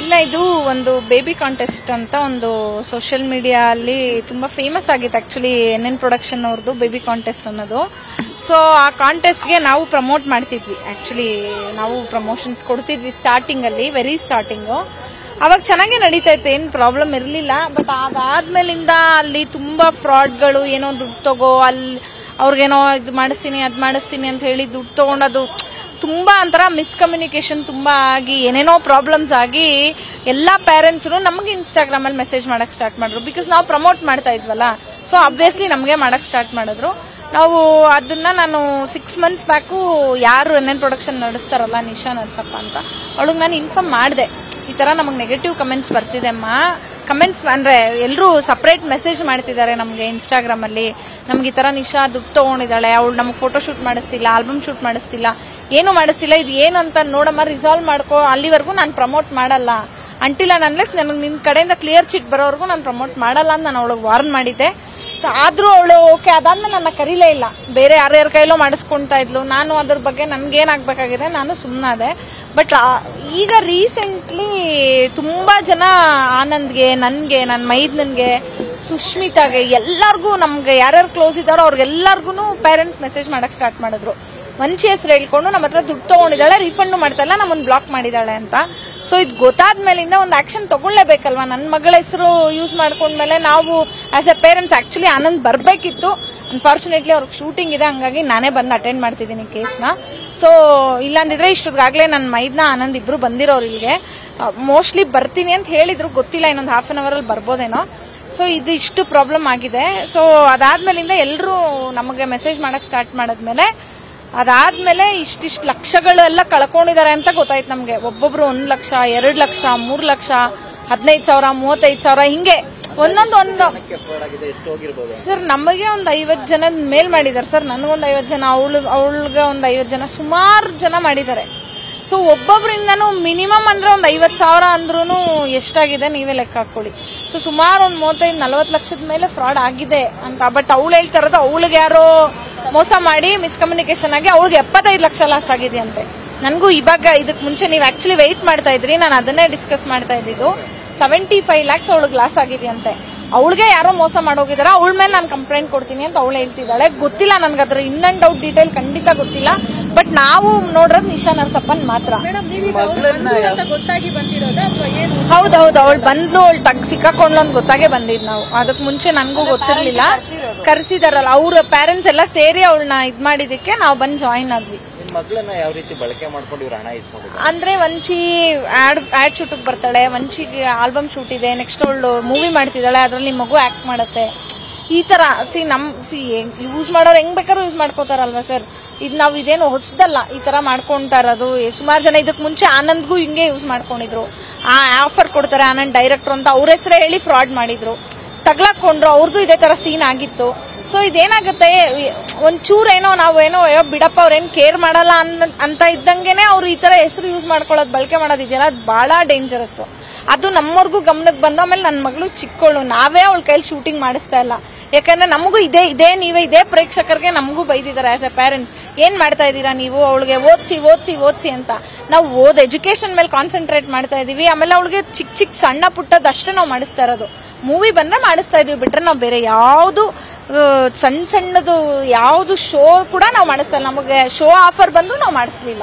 ಇಲ್ಲ, ಇದು ಒಂದು ಬೇಬಿ ಕಾಂಟೆಸ್ಟ್ ಅಂತ ಒಂದು ಸೋಷಿಯಲ್ ಮೀಡಿಯಾ ಅಲ್ಲಿ ತುಂಬಾ ಫೇಮಸ್ ಆಗಿತ್ತು. ಆಕ್ಚುಲಿ ಎನ್ ಎನ್ ಪ್ರೊಡಕ್ಷನ್ ಅವ್ರದ್ದು ಬೇಬಿ ಕಾಂಟೆಸ್ಟ್ ಅನ್ನೋದು. ಸೊ ಆ ಕಾಂಟೆಸ್ಟ್ಗೆ ನಾವು ಪ್ರಮೋಟ್ ಮಾಡ್ತಿದ್ವಿ. ಆಕ್ಚುಲಿ ನಾವು ಪ್ರಮೋಷನ್ಸ್ ಕೊಡ್ತಿದ್ವಿ ಸ್ಟಾರ್ಟಿಂಗ್ ಅಲ್ಲಿ ವೆರಿ ಸ್ಟಾರ್ಟಿಂಗು ಅವಾಗ ಚೆನ್ನಾಗೇ ನಡೀತಾ ಇತ್ತು, ಏನು ಪ್ರಾಬ್ಲಮ್ ಇರಲಿಲ್ಲ. ಬಟ್ ಅದಾದ್ಮೇಲಿಂದ ಅಲ್ಲಿ ತುಂಬಾ ಫ್ರಾಡ್ಗಳು ಏನೋ ದುಡ್ಡು ತಗೋ ಅಲ್ಲಿ ಅವ್ರಿಗೇನೋ ಇದು ಮಾಡಿಸ್ತೀನಿ, ಅದು ಮಾಡಿಸ್ತೀನಿ ಅಂತ ಹೇಳಿ ದುಡ್ಡು ತಗೊಂಡದು ತುಂಬಾ ಒಂಥರ ಮಿಸ್ಕಮ್ಯುನಿಕೇಶನ್ ತುಂಬಾ ಆಗಿ, ಏನೇನೋ ಪ್ರಾಬ್ಲಮ್ಸ್ ಆಗಿ ಎಲ್ಲಾ ಪೇರೆಂಟ್ಸ್ ನಮಗೆ ಇನ್ಸ್ಟಾಗ್ರಾಮ್ ಅಲ್ಲಿ ಮೆಸೇಜ್ ಮಾಡೋಕ್ಕೆ ಸ್ಟಾರ್ಟ್ ಮಾಡಿದ್ರು. ಬಿಕಾಸ್ ನಾವು ಪ್ರಮೋಟ್ ಮಾಡ್ತಾ ಇದ್ವಲ್ಲ ಸೊ ಅಬ್ವಿಯಸ್ಲಿ ನಮಗೆ ಮಾಡೋಕ್ಕೆ ಸ್ಟಾರ್ಟ್ ಮಾಡಿದ್ರು. ನಾವು ಅದನ್ನ ನಾನು ಸಿಕ್ಸ್ ಮಂತ್ಸ್ ಬ್ಯಾಕು ಯಾರು ಎನ್ ಎನ್ ಪ್ರೊಡಕ್ಷನ್ ನಡೆಸ್ತಾರಲ್ಲ ನಿಶಾ ನರ್ಸಪ್ಪ ಅಂತ, ಅವಳಿಗೆ ನಾನು ಇನ್ಫಾರ್ಮ್ ಮಾಡಿದೆ. ಈ ತರ ನಮಗೆ ನೆಗೆಟಿವ್ ಕಮೆಂಟ್ಸ್ ಬರ್ತಿದೆ ಅಮ್ಮ. ಕಮೆಂಟ್ಸ್ ಅಂದ್ರೆ ಎಲ್ಲರೂ ಸಪ್ರೇಟ್ ಮೆಸೇಜ್ ಮಾಡ್ತಿದ್ದಾರೆ ನಮಗೆ ಇನ್ಸ್ಟಾಗ್ರಾಮ್ ಅಲ್ಲಿ. ನಮ್ಗೆ ಈ ತರ ನಿಶಾ ದುಡ್ಡು ತಗೊಂಡಿದ್ದಾಳೆ, ಅವಳು ನಮಗೆ ಫೋಟೋ ಶೂಟ್ ಮಾಡಿಸ್ತಿಲ್ಲ ಆಲ್ಬಮ್ ಶೂಟ್ ಮಾಡಿಸ್ತಿಲ್ಲ. ಏನು ಮಾಡಿಸ್ತಿಲ್ಲ, ಇದು ಏನು ಅಂತ ನೋಡಮ್ಮ ರಿಸಾಲ್ವ್ ಮಾಡ್ಕೋ. ಅಲ್ಲಿವರೆಗೂ ನಾನು ಪ್ರಮೋಟ್ ಮಾಡಲ್ಲ. ಅಂಟಿಲ್ಲ ಅನ್ಲೆಸ್ ನನಗೆ ನಿನ್ ಕಡೆಯಿಂದ ಕ್ಲಿಯರ್ ಚಿಟ್ ಬರೋವರೆಗೂ ನಾನು ಪ್ರಮೋಟ್ ಮಾಡಲ್ಲ ಅಂತ ನಾನು ಅವಳಿಗೆ ವಾರ್ನ್ ಮಾಡಿದ್ದೆ. ಆದ್ರೂ ಅವಳು ಓಕೆ ಅದಾದ್ಮೇಲೆ ನನ್ನ ಕರೀಲೇ ಇಲ್ಲ. ಬೇರೆ ಯಾರ್ಯಾರ ಕೈಲೋ ಮಾಡಿಸ್ಕೊಳ್ತಾ ಇದ್ಲು. ನಾನು ಅದ್ರ ಬಗ್ಗೆ ನನ್ಗೇನಾಗ್ಬೇಕಾಗಿದೆ, ನಾನು ಸುಮ್ಮನಾದೆ ಬಟ್ ಈಗ ರೀಸೆಂಟ್ಲಿ ತುಂಬಾ ಜನ ಆನಂದ್ಗೆ, ನನ್ಗೆ ನನ್ನ ಮೈದ್ನನ್ಗೆ ಸುಷ್ಮಿತಾಗೆ ಎಲ್ಲಾರ್ಗೂ ನಮ್ಗೆ ಯಾರ್ಯಾರು ಕ್ಲೋಸ್ ಇದ್ದಾರೋ ಅವ್ರಿಗೆಲ್ಲರಿಗೂ ಪೇರೆಂಟ್ಸ್ ಮೆಸೇಜ್ ಮಾಡಕ್ ಸ್ಟಾರ್ಟ್ ಮಾಡಿದ್ರು. ವಂಚಿ ಹೆಸರು ಹೇಳ್ಕೊಂಡು ನಮ್ಮ ಹತ್ರ ದುಡ್ಡು ತಗೊಂಡಿದ್ದಾಳೆ ರಿಫಂಡ್ ಮಾಡ್ತಾಳೆ ನಮ್ಮನ್ನು ಬ್ಲಾಕ್ ಮಾಡಿದಾಳೆ ಅಂತ. ಸೊ ಇದು ಗೊತ್ತಾದ್ಮೇಲಿಂದ ಒಂದು ಆಕ್ಷನ್ ತಗೊಳ್ಳೇಬೇಕಲ್ವಾ? ನನ್ನ ಮಗಳ ಹೆಸರು ಯೂಸ್ ಮಾಡ್ಕೊಂಡ್ಮೇಲೆ ನಾವು as a parents actually Anand ಬರಬೇಕಿತ್ತು. ಅನ್ಫಾರ್ಚುನೇಟ್ಲಿ ಅವ್ರಿಗೆ ಶೂಟಿಂಗ್ ಇದೆ, ಹಂಗಾಗಿ ನಾನೇ ಬಂದು ಅಟೆಂಡ್ ಮಾಡ್ತಿದ್ದೀನಿ ಕೇಸ್ನ ಸೊ ಇಲ್ಲಾಂದಿದ್ರೆ ಇಷ್ಟೊತ್ತಿಗಾಗಲೇ ನನ್ನ ಮೈದ್ನ, ಆನಂದ್ ಇಬ್ರು ಬಂದಿರೋರು ಇಲ್ಲಿಗೆ. ಮೋಸ್ಟ್ಲಿ ಬರ್ತೀನಿ ಅಂತ ಹೇಳಿದ್ರು, ಗೊತ್ತಿಲ್ಲ, ಇನ್ನೊಂದು ಹಾಫ್ ಅನ್ ಅವರಲ್ಲಿ ಬರ್ಬೋದೇನೋ. ಸೊ ಇದು ಇಷ್ಟು ಪ್ರಾಬ್ಲಮ್ ಆಗಿದೆ. ಸೊ ಅದಾದ್ಮೇಲಿಂದ ಎಲ್ಲರೂ ನಮಗೆ ಮೆಸೇಜ್ ಮಾಡಕ್ ಸ್ಟಾರ್ಟ್ ಮಾಡಿದ್ಮೇಲೆ ಅದಾದ್ಮೇಲೆ ಇಷ್ಟಿಷ್ಟು ಲಕ್ಷಗಳೆಲ್ಲ ಕಳ್ಕೊಂಡಿದ್ದಾರೆ ಅಂತ ಗೊತ್ತಾಯ್ತು ನಮಗೆ. ಒಬ್ಬೊಬ್ರು ಒಂದು ಲಕ್ಷ ಎರಡು ಲಕ್ಷ ಮೂರು ಲಕ್ಷ ಹದಿನೈದು ಸಾವಿರ ಮೂವತ್ತೈದು ಸಾವಿರ ಹಿಂಗೆ ಒಂದೊಂದು ಒಂದು ಸರ್ ನಮಗೆ ಒಂದು ಐವತ್ತು ಜನ ಮೇಲ್ ಮಾಡಿದ್ದಾರೆ ಸರ್. ನನಗೊಂದು ಐವತ್ತು ಜನ ಅವಳು ಅವಳಿಗೆ ಒಂದು ಐವತ್ತು ಜನ ಸುಮಾರು ಜನ ಮಾಡಿದ್ದಾರೆ. ಸೊ ಒಬ್ಬೊಬ್ಬರಿಂದನೂ ಮಿನಿಮಮ್ ಅಂದ್ರೆ ಒಂದು ಐವತ್ತು ಸಾವಿರ ಅಂದ್ರೂ ಎಷ್ಟಾಗಿದೆ ನೀವೇ ಲೆಕ್ಕ ಹಾಕೊಳ್ಳಿ ಸೊ ಸುಮಾರು ಒಂದು ಮೂವತ್ತೈದು ನಲ್ವತ್ತು ಲಕ್ಷದ ಮೇಲೆ ಫ್ರಾಡ್ ಆಗಿದೆ ಅಂತ. ಬಟ್ ಅವಳು ಹೇಳ್ತಾ ಇರೋದು ಅವಳಿಗೆ ಯಾರೋ ಮೋಸ ಮಾಡಿ ಮಿಸ್ಕಮ್ಯುನಿಕೇಶನ್ ಆಗಿ ಅವಳಿಗೆ ಎಪ್ಪತ್ತೈದು ಲಕ್ಷ ಲಾಸ್ ಆಗಿದೆಯಂತೆ. ನನಗೂ ಇವಾಗ ಇದಕ್ಕೆ ಮುಂಚೆ ನೀವು ಆಕ್ಚುಲಿ ವೆಯ್ಟ್ ಮಾಡ್ತಾ ಇದ್ರಿ ನಾನು ಅದನ್ನೇ ಡಿಸ್ಕಸ್ ಮಾಡ್ತಾ ಇದ್ದಿದ್ದು. ಸೆವೆಂಟಿ ಫೈವ್ ಲ್ಯಾಕ್ಸ್ ಅವಳಿಗೆ ಲಾಸ್ ಆಗಿದೆಯಂತೆ. ಅವಳಿಗೆ ಯಾರೋ ಮೋಸ ಮಾಡೋಗಿದಾರ ಅವಳ ಮೇಲೆ ನಾನು ಕಂಪ್ಲೇಂಟ್ ಕೊಡ್ತೀನಿ ಅಂತ ಅವಳು ಹೇಳ್ತಿದ್ದಾಳೆ. ಗೊತ್ತಿಲ್ಲ ನನ್ಗೆ ಅದ್ರ ಇನ್ ಅಂಡ್ ಔಟ್ ಡೀಟೇಲ್ ಖಂಡಿತ ಗೊತ್ತಿಲ್ಲ. ಬಟ್ ನಾವು ನೋಡ್ರದ್ ನಿಶಾ ನರಸಪ್ಪನ್ ಮಾತ್ರ. ಗೊತ್ತಾಗಿ ಬಂದಿರೋದಾ ಅಥವಾ ಏನು? ಹೌದೌದು ಅವಳು ಬಂದ್ಲು ಅವಳು ತಗ್ ಸಿಕ್ಕಾಕೊಂಡ್ಲು ಅಂತ ಗೊತ್ತಾಗೆ ಬಂದಿದ್ ನಾವು. ಅದಕ್ಕೆ ಮುಂಚೆ ನನ್ಗೂ ಗೊತ್ತಿರ್ಲಿಲ್ಲ. ಕರ್ಸಿದಾರಲ್ಲ ಅವ್ರ ಪೇರೆಂಟ್ಸ್ ಎಲ್ಲ ಸೇರಿ ಅವಳನ್ನ ಇದ್ ಮಾಡಿದಕ್ಕೆ ನಾವು ಬಂದ್ ಜಾಯಿನ್ ಆದ್ವಿ. ಮಗಳನ್ನ ಯಾವ ರೀತಿ ಬಳಕೆ ಮಾಡ್ಕೊಂಡು ಇವ್ರು ಹಣ ಇಸ್ಕೊಂಡಿದ್ದಾರೆ? ಅಂದ್ರೆ ವಂಶಿ ಆಡ್ ಆಡ್ ಶೂಟಿಗೆ ಬರ್ತಾಳೆ ವಂಶಿಗೆ ಆಲ್ಬಮ್ ಶೂಟ್ ಇದೆ ನೆಕ್ಸ್ಟ್ ಅವಳು ಮೂವಿ ಮಾಡ್ತಿದ್ದಾಳೆ ಅದ್ರಲ್ಲಿ ಮಗು ಆಕ್ಟ್ ಮಾಡುತ್ತೆ. ಈ ತರ ಸಿ ನಮ್ ಸಿ ಯೂಸ್ ಮಾಡೋರು ಹೆಂಗ್ ಬೇಕಾದ್ರೂ ಯೂಸ್ ಮಾಡ್ಕೋತಾರಲ್ವಾ ಸರ್ ಇದು ನಾವು ಇದೇನು ಹೊಸದಲ್ಲ ಈ ತರ ಮಾಡ್ಕೊಂತಾ ಇರೋದು. ಸುಮಾರು ಜನ ಇದಕ್ ಮುಂಚೆ ಆನಂದ್ಗೂ ಹಿಂಗೆ ಯೂಸ್ ಮಾಡ್ಕೊಂಡಿದ್ರು. ಆ ಆಫರ್ ಕೊಡ್ತಾರೆ ಆನಂದ್ ಡೈರೆಕ್ಟರ್ ಅಂತ ಅವ್ರ ಹೆಸರೇ ಹೇಳಿ ಫ್ರಾಡ್ ಮಾಡಿದ್ರು. ತಗ್ಲಾಕೊಂಡ್ರು ಅವ್ರದ್ದು ಇದೇ ತರ ಸೀನ್ ಆಗಿತ್ತು. ಸೊ ಇದೇನಾಗುತ್ತೆ? ಒಂಚೂರು ಏನೋ ನಾವು ಏನೋ ಅಯ್ಯೋ, ಬಿಡಪ್ಪ, ಅವ್ರೇನ್ ಕೇರ್ ಮಾಡಲ್ಲ ಅಂತ ಇದ್ದಂಗೆನೆ ಅವ್ರು ಈ ತರ ಹೆಸರು ಯೂಸ್ ಮಾಡ್ಕೊಳ್ಳೋದು ಬಳಕೆ ಮಾಡೋದಿದೆಯಲ್ಲ, ಅದು ಬಹಳ ಡೇಂಜರಸ್ ಅದು ನಮ್ಮವ್ರಿಗೂ ಗಮನಕ್ಕೆ ಬಂದ, ಆಮೇಲೆ ನನ್ನ ಮಗಳು ಚಿಕ್ಕವಳು ನಾವೇ ಅವಳ ಕೈಲಿ ಶೂಟಿಂಗ್ ಮಾಡಿಸ್ತಾ ಇಲ್ಲ. ಯಾಕಂದ್ರೆ ನಮಗೂ ಇದೇ ಇದೇ, ನೀವೇ ಇದೇ ಪ್ರೇಕ್ಷಕರಿಗೆ ನಮಗೂ ಬೈದಿದ್ದಾರೆ ಆಸ್ ಎ ಪೇರೆಂಟ್ಸ್ ಏನ್ ಮಾಡ್ತಾ ಇದ್ದೀರಾ ನೀವು? ಅವಳಿಗೆ ಓದ್ಸಿ ಓದ್ಸಿ ಓದ್ಸಿ ಅಂತ. ನಾವು ಓದ್ ಎಜುಕೇಶನ್ ಮೇಲೆ ಕಾನ್ಸಂಟ್ರೇಟ್ ಮಾಡ್ತಾ ಇದೀವಿ. ಆಮೇಲೆ ಅವಳಿಗೆ ಚಿಕ್ಕ ಚಿಕ್ಕ ಸಣ್ಣ ಪುಟ್ಟದಷ್ಟೇ ನಾವು ಮಾಡಿಸ್ತಾ ಇರೋದು. ಮೂವಿ ಬಂದ್ರೆ ಮಾಡಿಸ್ತಾ ಇದೀವಿ. ಬಿಟ್ರೆ ನಾವು ಬೇರೆ ಯಾವ್ದು ಸಣ್ಣ ಸಣ್ಣದು ಯಾವುದು ಶೋ ಕೂಡ ನಾವು ಮಾಡಿಸ್ತಾ ನಮಗೆ ಶೋ ಆಫರ್ ಬಂದು ನಾವು ಮಾಡಿಸ್ಲಿಲ್ಲ.